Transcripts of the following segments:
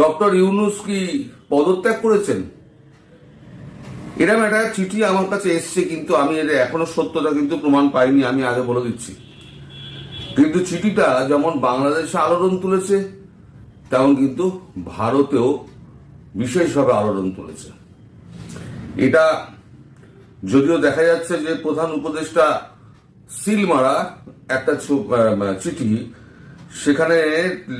Doctor Yunus কি পদত্যাগ করেছেন? এরকম একটা চিঠি আমার কাছে এসছে, কিন্তু আমি এর এখনও সত্যতা কিন্তু প্রমাণ পাইনি, আমি আগে বলে দিচ্ছি। কিন্তু চিঠিটা যেমন বাংলাদেশে আলোড়ন তুলেছে, তেমন কিন্তু ভারতেও বিশেষভাবে আলোড়ন তুলেছে। এটা যদিও দেখা যাচ্ছে যে প্রধান উপদেষ্টা সিল মারা একটা চিঠি সেখানে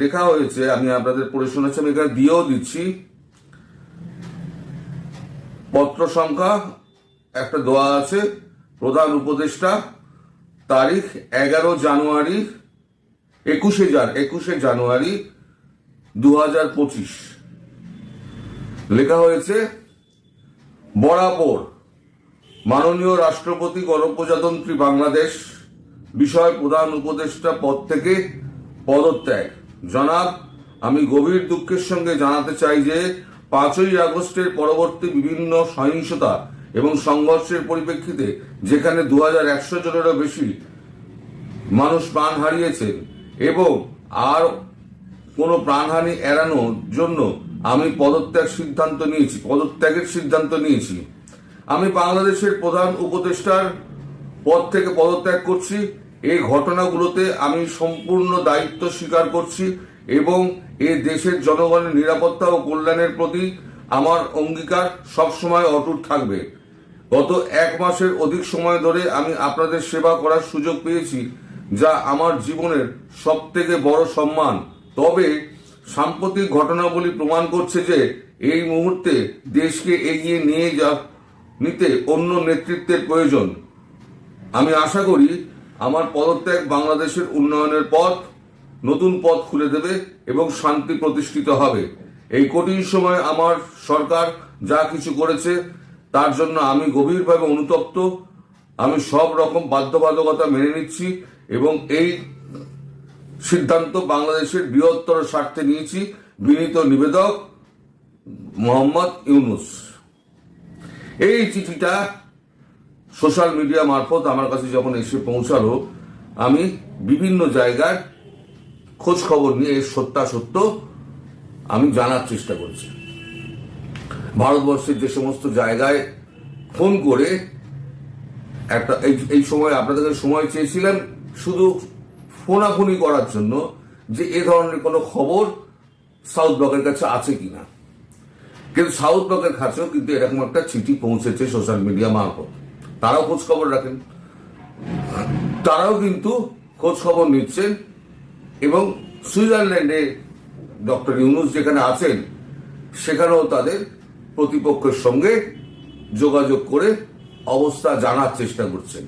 লেখা হয়েছে, আমি আপনাদের পড়ে শোনাচ্ছি আমি এখানে দিয়েও দিচ্ছি। পত্র সংখ্যা, একটা দেওয়া আছে, প্রধান উপদেষ্টা, তারিখ এগারো জানুয়ারি, একুশে জান, একুশে জানুয়ারি দু হাজার পঁচিশ। লেখা হয়েছে, বরাবর মাননীয় রাষ্ট্রপতি গণপ্রজাতন্ত্রী বাংলাদেশ, বিষয় প্রধান উপদেষ্টা পদ থেকে পদত্যাগ। জনাব, আমি গভীর দুঃখের সঙ্গে জানাতে চাই যে পাঁচই আগস্টের পরবর্তী বিভিন্ন সহিংসতা এবং সংঘর্ষের পরিপ্রেক্ষিতে যেখানে দু হাজার একশো জনেরও বেশি মানুষ প্রাণ হারিয়েছেন এবং আর কোনো প্রাণহানি এড়ানোর জন্য আমি পদত্যাগ সিদ্ধান্ত নিয়েছি, পদত্যাগের সিদ্ধান্ত নিয়েছি। আমি বাংলাদেশের প্রধান উপদেষ্টার পদ থেকে পদত্যাগ করছি। এই ঘটনাগুলোতে আমি সম্পূর্ণ দায়িত্ব স্বীকার করছি এবং এ দেশের জনগণের নিরাপত্তা ও কল্যাণের প্রতি আমার অঙ্গীকার সবসময় অটুট থাকবে। গত এক মাসের অধিক সময় ধরে আমি আপনাদের সেবা করার সুযোগ পেয়েছি, যা আমার জীবনের সব থেকে বড় সম্মান। তবে সাম্প্রতিক ঘটনাবলী প্রমাণ করছে যে এই মুহূর্তে দেশকে এগিয়ে নিয়ে যা নিতে অন্য নেতৃত্বের প্রয়োজন। আমি আশা করি আমার পদত্যাগ বাংলাদেশের উন্নয়নের পথ নতুন পথ খুলে দেবে এবং শান্তি প্রতিষ্ঠিত হবে। এই কঠিন সময়ে আমার সরকার যা কিছু করেছে, তার জন্য আমি গভীরভাবে অনুতপ্ত। আমি সব রকম বাধ্যবাধকতা মেনে নিচ্ছি এবং এই সিদ্ধান্ত বাংলাদেশের বৃহত্তর স্বার্থে নিয়েছি। বিনীত নিবেদক মোহাম্মদ ইউনুস। এই চিঠিটা সোশ্যাল মিডিয়া মারফত আমার কাছে যখন এসে পৌঁছালো, আমি বিভিন্ন জায়গার খোঁজ খবর নিয়ে এর সত্যাসত্য আমি জানার চেষ্টা করছি। ভারতবর্ষের যে সমস্ত জায়গায় ফোন করে একটা, এই এই সময় আপনাদের সময় চেয়েছিলাম শুধু ফোনাফোনি করার জন্য যে এ ধরনের কোনো খবর সাউথ ব্লকের কাছে আছে কিনা। কিন্তু সাউথ ব্লকের কাছেও কিন্তু এরকম একটা চিঠি পৌঁছেছে সোশ্যাল মিডিয়া মারফত। তারাও খোঁজ খবর রাখেন। তারাও কিন্তু খোঁজ খবর নিচ্ছেন এবং সুইজারল্যান্ডে ডক্টর ইউনুস যেখানে আছেন, সেখানেও তাদের প্রতিপক্ষের সঙ্গে যোগাযোগ করে অবস্থা জানার চেষ্টা করছেন।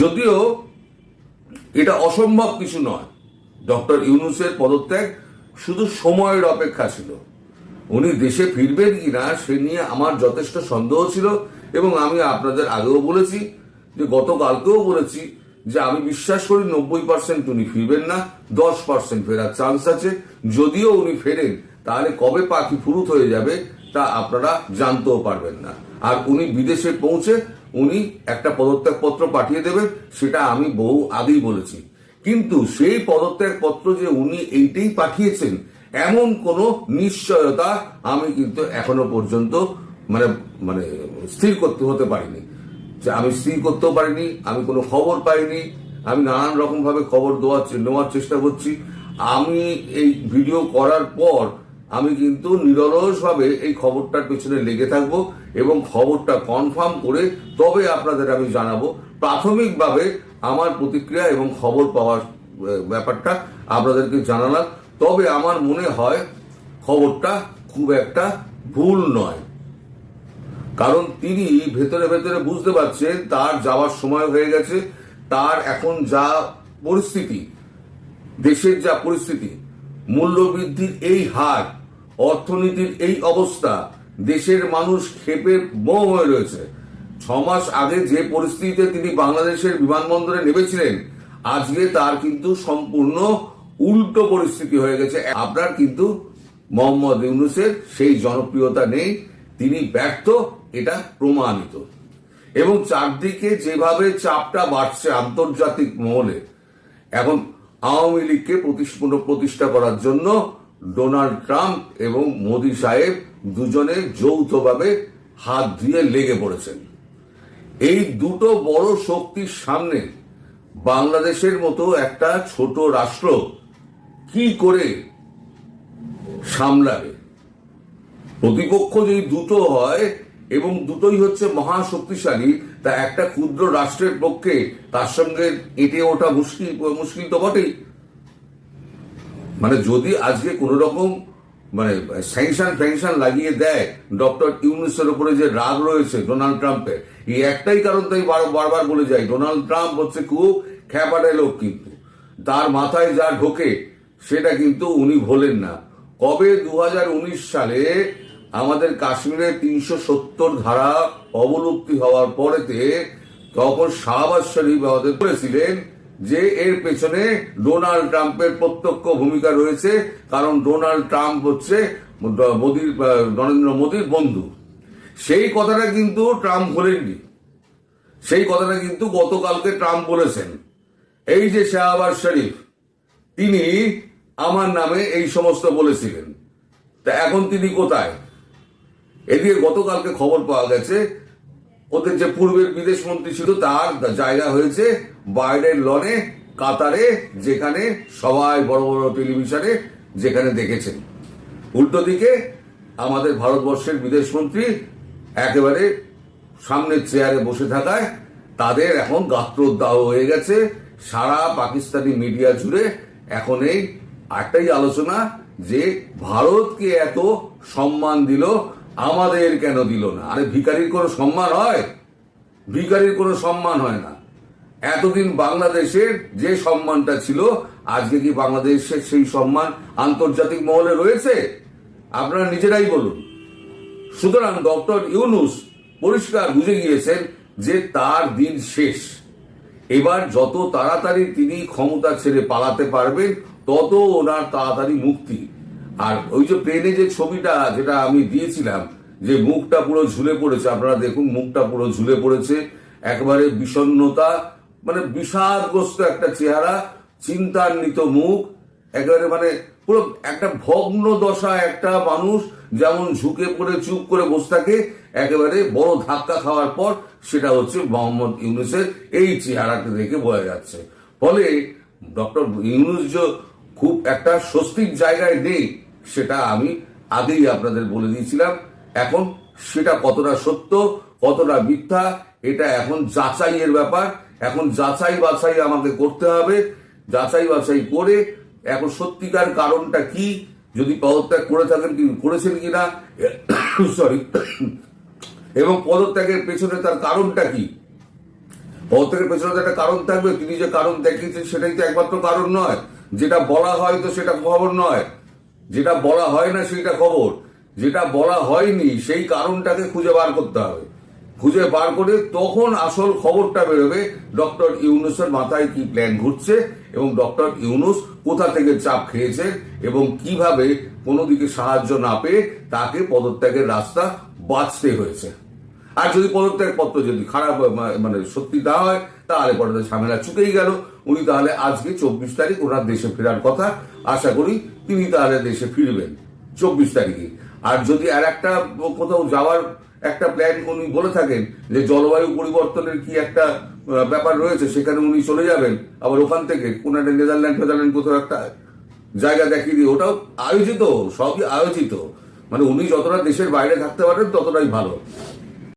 যদিও এটা অসম্ভব কিছু নয়, ডক্টর ইউনুসের পদত্যাগ শুধু সময়ের অপেক্ষা ছিল। উনি দেশে ফিরবেন কি না সে নিয়ে আমার যথেষ্ট সন্দেহ ছিল। এবং আমি আপনাদের আগেও বলেছি, যে গতকালকেও বলেছি, যে আমি বিশ্বাস করি নব্বই পার্সেন্ট উনি ফিরবেন না, দশ পার্সেন্ট ফেরার চান্স আছে। যদিও উনি ফেরেন, তাহলে কবে পাখি ফুরুত হয়ে যাবে, তা আপনারা জানতেও পারবেন না। আর উনি বিদেশে পৌঁছে উনি একটা পদত্যাগ পত্র পাঠিয়ে দেবেন, সেটা আমি বহু আগেই বলেছি। কিন্তু সেই পদত্যাগ পত্র যে উনি এইটাই পাঠিয়েছেন, এমন কোনো নিশ্চয়তা আমি কিন্তু এখনও পর্যন্ত মানে মানে স্থির করতে হতে পারিনি। যে আমি স্থির করতেও পারিনি, আমি কোনো খবর পাইনি, আমি নানান রকম ভাবে খবর দেওয়ার নেওয়ার চেষ্টা করছি। আমি এই ভিডিও করার পর আমি কিন্তু নিরলসভাবে এই খবরটার পেছনে লেগে থাকব এবং খবরটা কনফার্ম করে তবে আপনাদের আমি জানাব। প্রাথমিকভাবে আমার প্রতিক্রিয়া এবং খবর পাওয়ার ব্যাপারটা আপনাদেরকে জানালাম। তবে আমার মনে হয় খবরটা খুব একটা ভুল নয়। কারণ তিনি ভেতরে ভেতরে বুঝতে পারছেন তার যাওয়ার সময় হয়ে গেছে, তার এখন যা পরিস্থিতি, দেশের যা পরিস্থিতি, মূল্যবৃদ্ধির এই হার, অর্থনীতির এই অবস্থা, দেশের মানুষ ক্ষেপে বোম হয়ে রয়েছে। ছ মাস আগে যে পরিস্থিতিতে তিনি বাংলাদেশের বিমানবন্দরে নেমেছিলেন, আজকে তার কিন্তু সম্পূর্ণ উল্টো পরিস্থিতি হয়ে গেছে। আপনার কিন্তু মোহাম্মদ ইউনুসের সেই জনপ্রিয়তা নেই, তিনি ব্যর্থ এটা প্রমাণিত। এবং চারদিকে যেভাবে চাপটা বাড়ছে আন্তর্জাতিক মহলে, এখন আওয়ামী লীগকে প্রতিষ্ঠ- করার জন্য ডোনাল্ড ট্রাম্প এবং মোদি সাহেব দুজনে যৌথভাবে হাত দিয়ে লেগে পড়েছেন। এই দুটো বড় শক্তির সামনে বাংলাদেশের মতো একটা ছোট রাষ্ট্র কি করে সামলাবে? প্রতিপক্ষ যদি দুটো হয় এবং দুটোই হচ্ছে মহা শক্তিশালী তা একটা ক্ষুদ্র রাষ্ট্রের পক্ষে তার সঙ্গে এঁটে ওঠা মুশকিল মুশকিল তো বটেই। মানে যদি আজকে কোন রকম মানে স্যাংশন ফ্যাংশন লাগিয়ে দেয় ডক্টর ইউনুসের উপরে যে রাগ রয়েছে ডোনাল্ড ট্রাম্পের, এই একটাই কারণ তাই বার- বারবার বলে যাই ডোনাল্ড ট্রাম্প হচ্ছে খুব খ্যাপাটে লোক কিন্তু। তার মাথায় যা ঢোকে, সেটা কিন্তু উনি ভোলেন না। কবে দু হাজার উনিশ সালে আমাদের কাশ্মীরে তিনশো সত্তর ধারা অবলুপ্তি হওয়ার পরেতে তখন শাহবাজ শরীফ আমাদের বলেছিলেন যে এর পেছনে ডোনাল্ড ট্রাম্পের প্রত্যক্ষ ভূমিকা রয়েছে, কারণ ডোনাল্ড ট্রাম্প হচ্ছে মোদির নরেন্দ্র মোদীর বন্ধু। সেই কথাটা কিন্তু ট্রাম্প ভোলেননি। সেই কথাটা কিন্তু গতকালকে ট্রাম্প বলেছেন। এই যে শাহবাজ শরীফ, তিনি আমার নামে এই সমস্ত বলেছিলেন। তা এখন তিনি কোথায়? এদিকে গতকালকে খবর পাওয়া গেছে, ওদের যে পূর্বের বিদেশ মন্ত্রী ছিল, তার জায়গা হয়েছে বাইরের লনে, কাতারে, যেখানে সবাই বড় বড় টেলিভিশনে যেখানে দেখেছেন। উল্টো দিকে আমাদের ভারতবর্ষের বিদেশ মন্ত্রী একেবারে সামনের চেয়ারে বসে থাকায় তাদের এখন গাত্রোদ্দাহ হয়ে গেছে। সারা পাকিস্তানি মিডিয়া জুড়ে এখন এই একটাই আলোচনা যে ভারতকে এত সম্মান দিল আমাদের কেন দিল না? আরে ভিকারির কোনো সম্মান হয়? ভিকারির কোনো সম্মান হয় না। এতদিন বাংলাদেশের যে সম্মানটা ছিল, আজকে কি বাংলাদেশের সেই সম্মান আন্তর্জাতিক মহলে রয়েছে? আপনারা নিজেরাই বলুন। সুতরাং ডক্টর ইউনুস পরিষ্কার বুঝে গিয়েছেন যে তার দিন শেষ। এবার যত তাড়াতাড়ি তিনি ক্ষমতা ছেড়ে পালাতে পারবেন, তত ওনার তাড়াতাড়ি মুক্তি। আর ওই যে প্লেনে যে ছবিটা যেটা আমি দিয়েছিলাম, যে মুখটা পুরো ঝুলে পড়েছে, আপনারা দেখুন মুখটা পুরো ঝুলে পড়েছে, একবারে বিষণ্ণতা মানে বিষাদগ্রস্ত একটা চেহারা, চিন্তান্বিত মুখ, একেবারে মানে পুরো একটা ভগ্ন দশা একটা মানুষ যেমন ঝুঁকে পড়ে, চুপ করে বসে থাকে, একেবারে বড় ধাক্কা খাওয়ার পর সেটা হচ্ছে মোহাম্মদ ইউনুসের এই চেহারাটা দেখে বোঝা যাচ্ছে। ফলে ডক্টর ইউনুস যে খুব একটা স্বস্তির জায়গায় নেই সেটা আমি আগেই আপনাদের বলে দিয়েছিলাম। এখন সেটা কতটা সত্য, কতটা মিথ্যা, এটা এখন যাচাইয়ের ব্যাপার। এখন যাচাই বাছাই আমাকে করতে হবে। যাচাই বাছাই করে এখন সত্যিকার কারণটা কি, যদি পদত্যাগ করে থাকেন কি, করেছেন কিনা সরি এবং পদত্যাগের পেছনে তার কারণটা কি? পদত্যাগের পেছনে একটা কারণ থাকবে, তিনি যে কারণ দেখিয়েছেন সেটাই তো একমাত্র কারণ নয়। যেটা বলা হয় তো সেটা খবর নয়। যেটা বলা হয় না সেইটা খবর। যেটা বলা হয়নি, সেই কারণটাকে খুঁজে বার করতে হবে। খুঁজে বার করে তখন আসল খবরটা বেরোবে। ডক্টর ইউনুসের মাথায় কি প্ল্যান ঘুরছে এবং ডক্টর ইউনুস কোথা থেকে চাপ খেয়েছে এবং কীভাবে কোনো দিকে সাহায্য না পেয়ে তাকে পদত্যাগের রাস্তা বাঁচতে হয়েছে। আর যদি পদত্যাগ পত্র যদি খারাপ মানে সত্যি না হয়, তাহলে পরে ঝামেলা চুকেই গেল। উনি তাহলে আজকে চব্বিশ তারিখ ওনার দেশে ফেরার কথা। আশা করি তিনি তাহলে দেশে ফিরবেন চব্বিশ তারিখে। আর যদি আর একটা কোথাও যাওয়ার একটা প্ল্যান উনি বলে থাকেন যে জলবায়ু পরিবর্তনের কি একটা ব্যাপার রয়েছে, সেখানে উনি চলে যাবেন। আবার ওখান থেকে কোন একটা নেদারল্যান্ড ফেদারল্যান্ড কোথাও একটা জায়গা দেখিয়ে দিয়ে, ওটাও আয়োজিত, সবই আয়োজিত। মানে উনি যতটা দেশের বাইরে থাকতে পারেন, ততটাই ভালো।